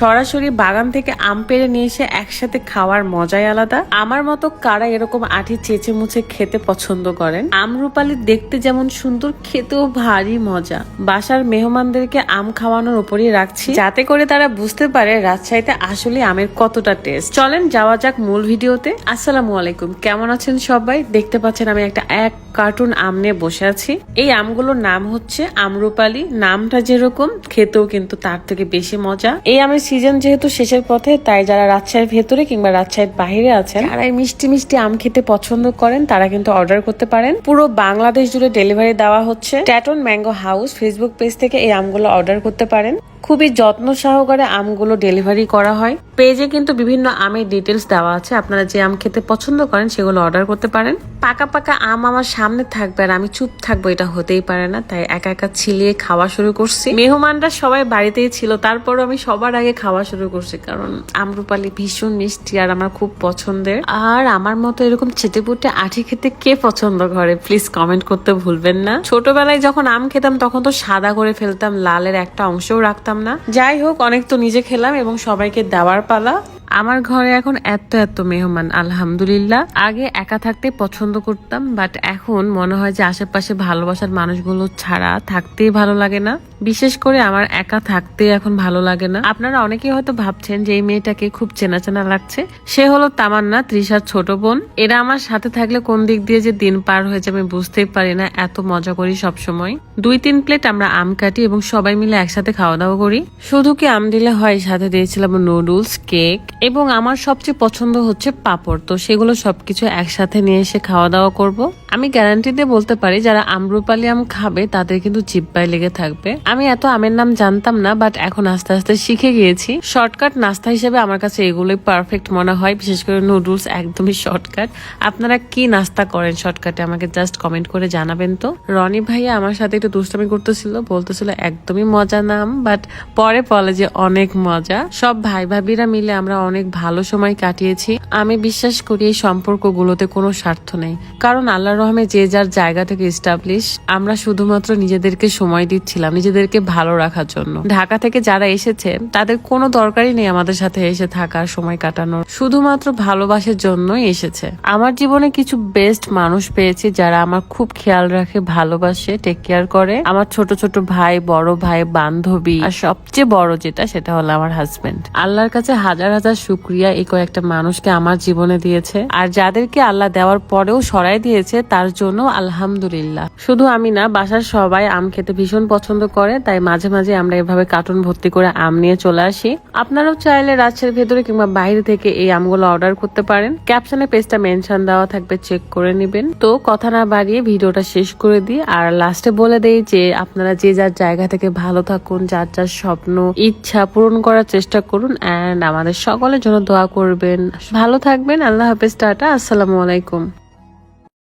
সরাসরি বাগান থেকে আম পেড়ে নিয়ে এসে একসাথে খাওয়ার মজাই আলাদা। আমার মতো কারা এরকম আঠি চেঁচে মুছে খেতে পছন্দ করেন? আমরুপালি দেখতে যেমন সুন্দর, খেতেও ভারী মজা। বাসার মেহমানদেরকে আম খাওয়ানোর উপরই রাখছি, যাতে করে তারা বুঝতে পারে রাজশাহীতে আসলে আমের কতটা টেস্ট চলেন যাওয়া যাক মূল ভিডিওতে। আসসালামু আলাইকুম। কেমন আছেন সবাই? দেখতে পাচ্ছেন আমি একটা এক কার্টুন আম নিয়ে বসে আছি। এই আমগুলোর নাম হচ্ছে আমরুপালি নামটা যেরকম, খেতেও কিন্তু তার থেকে বেশি মজা। এই আমের সিজন যেহেতু শেষের পথে, তাই যারা রাজশাহীর ভেতরে কিংবা রাজশাহীর বাহিরে আছেন, যারা এই মিষ্টি মিষ্টি আম খেতে পছন্দ করেন, তারা কিন্তু অর্ডার করতে পারেন। পুরো বাংলাদেশ জুড়ে ডেলিভারি দেওয়া হচ্ছে। ট্যাটন ম্যাঙ্গো হাউস ফেসবুক পেজ থেকে এই আমগুলো অর্ডার করতে পারেন। খুবই যত্ন সহকারে আমগুলো ডেলিভারি করা হয়। পেজে কিন্তু বিভিন্ন আমের ডিটেলস দেওয়া আছে। আপনারা যে আম খেতে পছন্দ করেন, সেগুলো অর্ডার করতে পারেন। পাকা পাকা আম আমার সামনে থাকবে আর আমি চুপ থাকব, এটা হতেই পারে না। তাই একা একা ছিলিয়ে খাওয়া শুরু করছি। মেহমানরা সবাই বাড়িতেই ছিল, তারপরও আমি সবার আগে খাওয়া শুরু করছি, কারণ আমরুপালি ভীষণ মিষ্টি আর আমার খুব পছন্দের। আর আমার মতো এরকম চেটেপুটে আঠি খেতে কে পছন্দ করে? প্লিজ কমেন্ট করতে ভুলবেন না। ছোটবেলায় যখন আম খেতাম, তখন তো সাদা করে ফেলতাম, লালের একটা অংশও রাখতাম না। যাই হোক অনেক তো নিজে খেলাম এবং সবাইকে দেওয়ার পালা। আমার ঘরে এখন এত এত মেহমান, আলহামদুলিল্লাহ। আগে একা থাকতে পছন্দ করতাম বাট এখন মনে হয় যে আশেপাশে ভালোবাসার মানুষগুলো ছাড়া থাকতেই ভালো লাগে না। বিশেষ করে আমার একা থাকতে এখন ভালো লাগে না। আপনারা অনেকেই হয়তো ভাবছেন যে এই মেয়েটাকে খুব চেনা চেনা লাগছে। সে হলো তামান্না ত্রিশার ছোট বোন। এরা আমার সাথে থাকলে কোন দিক দিয়ে যে দিন পার হয়েছে আমি বুঝতেই পারি না, এত মজা করি সব সময় দুই তিন প্লেট আমরা আম কাটি এবং সবাই মিলে একসাথে খাওয়া দাওয়া করি। শুধু কি আম দিলে হয়, সাথে দিয়েছিলাম নুডলস, কেক। এবং আমার সবচেয়ে পছন্দ হচ্ছে পাপড়। তো সেগুলো সবকিছু একসাথে নিয়ে এসে খাওয়া দাওয়া করব। আমি গ্যারান্টি দিয়ে বলতে পারি, যারা আম্রপালি আম খাবে, তাদের কিন্তু জিব্বায় লেগে থাকবে। আমি এত আমের নাম জানতাম না বাট এখন আস্তে আস্তে শিখে গিয়েছি। শর্টকাট নাস্তা হিসেবে আমার কাছে এগুলোই পারফেক্ট মনে হয়, বিশেষ করে নুডলস একদমই শর্টকাট আপনারা কি নাস্তা করেন শর্টকাটে আমাকে জাস্ট কমেন্ট করে জানাবেন তো। রনি ভাইয়া আমার সাথে একটু দুষ্টামি করতেছিল, বলতেছিল একদমই মজা নাম বাট পরে বলে যে অনেক মজা। সব ভাই ভাবিরা মিলে আমরা অনেক ভালো সময় কাটিয়েছি। আমি বিশ্বাস করি এই সম্পর্কগুলোতে কোনো স্বার্থ নেই। কারণ আল্লাহ রহমে যে যার জায়গা থেকে স্টাবলিশ আমরা শুধুমাত্র নিজেদেরকে সময় দিচ্ছিলাম, নিজেদেরকে ভালো রাখার জন্য। ঢাকা থেকে যারা এসেছে, তাদের কোনো দরকারই নেই আমাদের সাথে এসে থাকার সময় কাটানোর। শুধুমাত্র ভালোবাসার জন্যই এসেছে। আমার জীবনে কিছু বেস্ট মানুষ পেয়েছি যারা আমার খুব খেয়াল রাখে, ভালোবাসে টেক কেয়ার করে। আমার ছোট ছোট ভাই, বড় ভাই, বান্ধবী, আর সবচেয়ে বড় যেটা, সেটা হলো আমার হাজবেন্ড আল্লাহর কাছে হাজার হাজার শুক্রিয়া এই কয়েকটা মানুষকে আমার জীবনে দিয়েছে। আর যাদেরকে আল্লাহ দেওয়ার পরেও সরাই দিয়েছে, তার জন্য আলহামদুলিল্লাহ। শুধু আমি না, বাসার সবাই আম খেতে ভীষণ পছন্দ করে, তাই মাঝে মাঝে আমরা এভাবে কার্টুন ভর্তি করে আম নিয়ে চলে আসি। আপনারাও চাইলে রাজ্যের ভেতরে কিংবা বাইরে থেকে এই আমগুলো অর্ডার করতে পারেন। ক্যাপশনে পেজটা মেনশন দেওয়া থাকবে চেক করে নেবেন। তো কথা না বাড়িয়ে ভিডিওটা শেষ করে দিই, আর লাস্টে বলে দেই যে আপনারা যে যার জায়গা থেকে ভালো থাকুন, যার যার স্বপ্ন, ইচ্ছা পূরণ করার চেষ্টা করুন অ্যান্ড আমাদের সকলের জন্য দোয়া করবেন। ভালো থাকবেন আল্লাহ হাফেজ টাটা আসসালামু আলাইকুম।